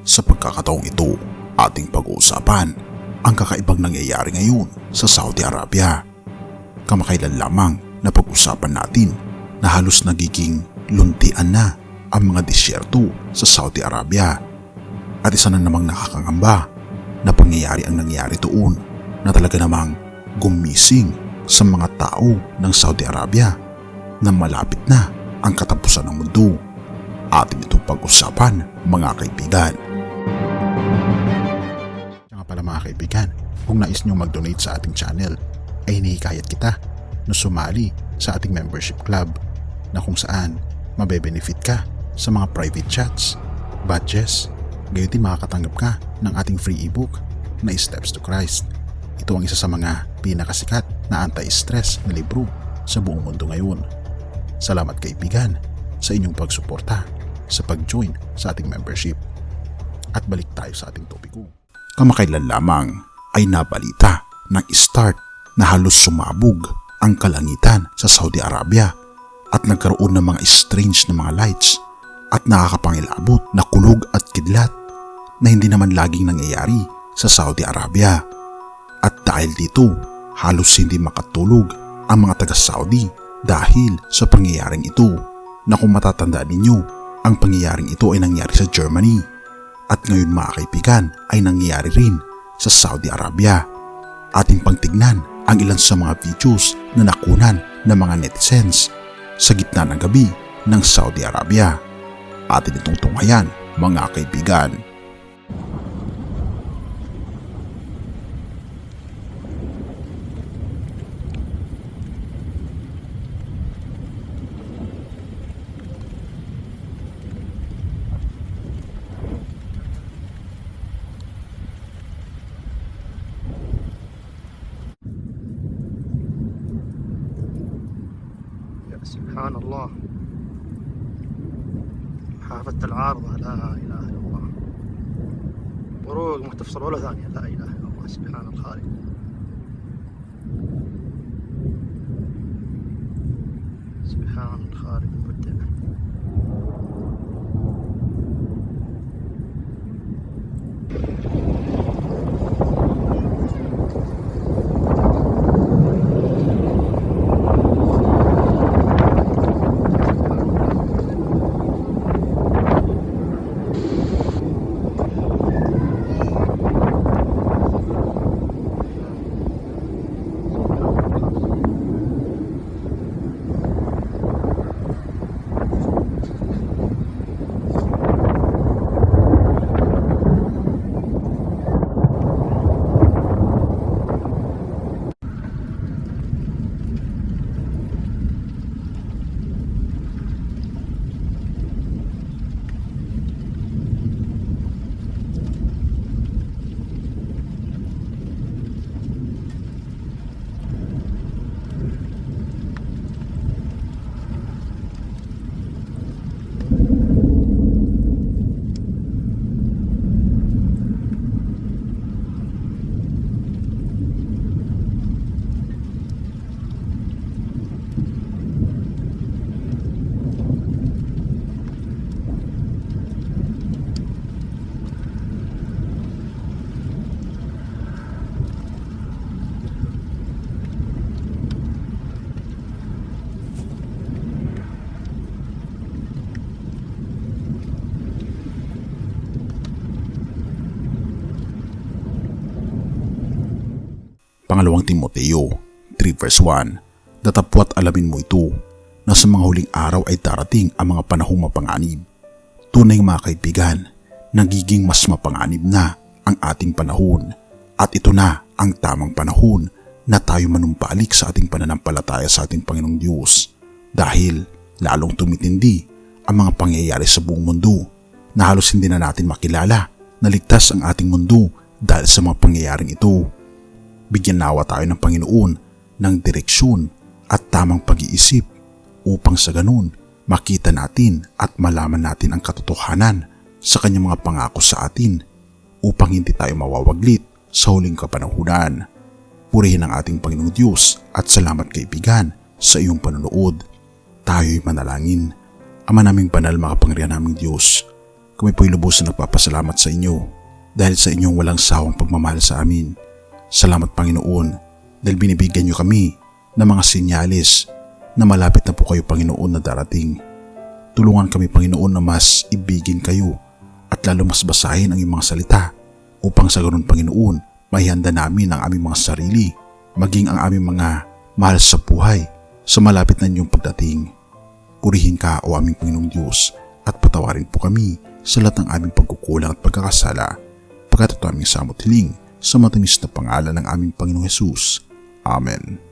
Sa pagkakataong ito, ating pag-uusapan ang kakaibang nangyayari ngayon sa Saudi Arabia. Kamakailan lamang na pag-usapan natin na halos nagiging luntian na ang mga disyerto sa Saudi Arabia. At isa na namang nakakangamba na pangyayari ang nangyari doon na talaga namang gumising sa mga tao ng Saudi Arabia na malapit na ang katapusan ng mundo. Atin itong pag-usapan mga kaibigan. Pala mga kaibigan, kung nais nyo mag-donate sa ating channel, ay hinihikayat kita na sumali sa ating membership club na kung saan mabe-benefit ka sa mga private chats, badges, gayon din makakatanggap ka ng ating free ebook na Steps to Christ. Ito ang isa sa mga pinakasikat na anti-stress na libro sa buong mundo ngayon. Salamat kaibigan sa inyong pagsuporta sa pag-join sa ating membership. At balik tayo sa ating topiko. Kamakailan lamang ay nabalita ng start na halos sumabog ang kalangitan sa Saudi Arabia at nagkaroon ng mga strange na mga lights at nakakapangilabot na kulog at kidlat na hindi naman laging nangyayari sa Saudi Arabia. At dahil dito, halos hindi makatulog ang mga taga-Saudi dahil sa pangyayaring ito na kung matatandaan ninyo, ang pangyayaring ito ay nangyari sa Germany at ngayon mga kaibigan ay nangyayari rin sa Saudi Arabia. Ating pangtignan ang ilan sa mga videos na nakunan ng mga netizens sa gitna ng gabi ng Saudi Arabia. Atin itong tunghayan mga kaibigan. سبحان الله. حافظة العارضة لا إله إلا الله. بروق ما تفصل ولا ثانية لا إله إلا الله سبحان الخالق. سبحان الخالق المبدع. Pangalawang Timoteo 3 verse 1 Datapwat alamin mo ito na sa mga huling araw ay darating ang mga panahong mapanganib. Tunay mga kaibigan, nagiging mas mapanganib na ang ating panahon. At ito na ang tamang panahon na tayo manumpalik sa ating pananampalataya sa ating Panginoong Diyos. Dahil lalong tumitindi ang mga pangyayari sa buong mundo na halos hindi na natin makilala na ligtas ang ating mundo dahil sa mga pangyayaring ito bigyan nawa tayo ng Panginoon ng direksyon at tamang pag-iisip upang sa ganun makita natin at malaman natin ang katotohanan sa kanyang mga pangako sa atin upang hindi tayo mawawaglit sa huling kapanahunan. Purihin ang ating Panginoong Diyos at salamat kaibigan sa iyong panonood. Tayo'y manalangin. Ama naming banal makapangyarihan naming Diyos, Kami po'y lubusan nagpapasalamat sa inyo dahil sa inyong walang sawang pagmamahal sa amin. Salamat Panginoon dahil binibigyan niyo kami ng mga sinyalis na malapit na po kayo Panginoon na darating. Tulungan kami Panginoon na mas ibigin kayo at lalo mas basahin ang iyong mga salita upang sa ganun Panginoon mahihanda namin ang aming mga sarili maging ang aming mga mahal sa buhay sa malapit na inyong pagdating. Purihin ka o aming Panginoong Diyos at patawarin po kami sa lahat ng aming pagkukulang at pagkakasala pagkat ito aming samot hiling sa matamis na pangalan ng aming Panginoong Yesus. Amen.